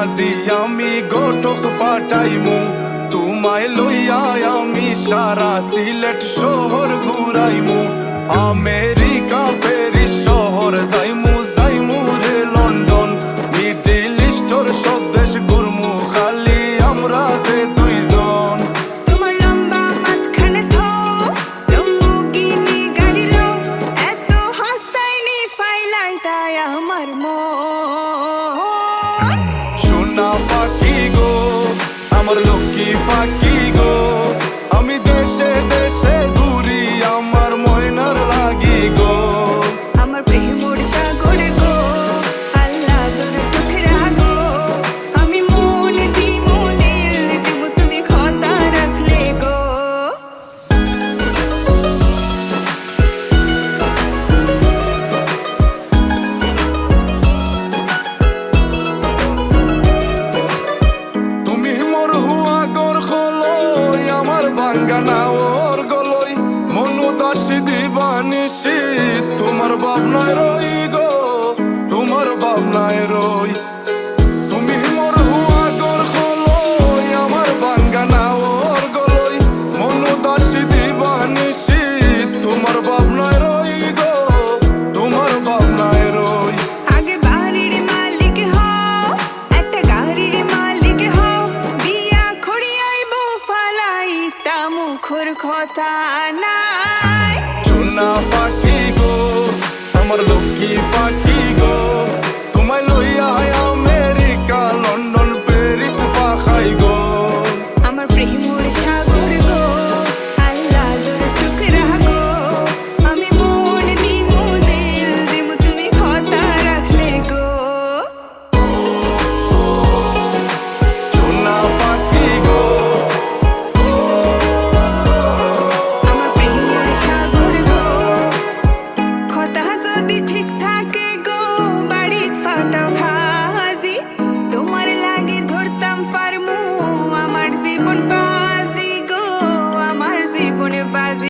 আজি আমি গোটক পাঠাইমু। তোমায় লইয়া আমি সারা সিলেট শহর ঘুরাইমু। আমের আমার মন। সোনা পাখি গো আমার লক্ষ্মী পাখি। বাঙ্গানা ওর গলই। মনু দাসী দিবানিসি তোমার ভাবনায় রই গো তোমার ভাবনায় রই মুখর কথা নাই।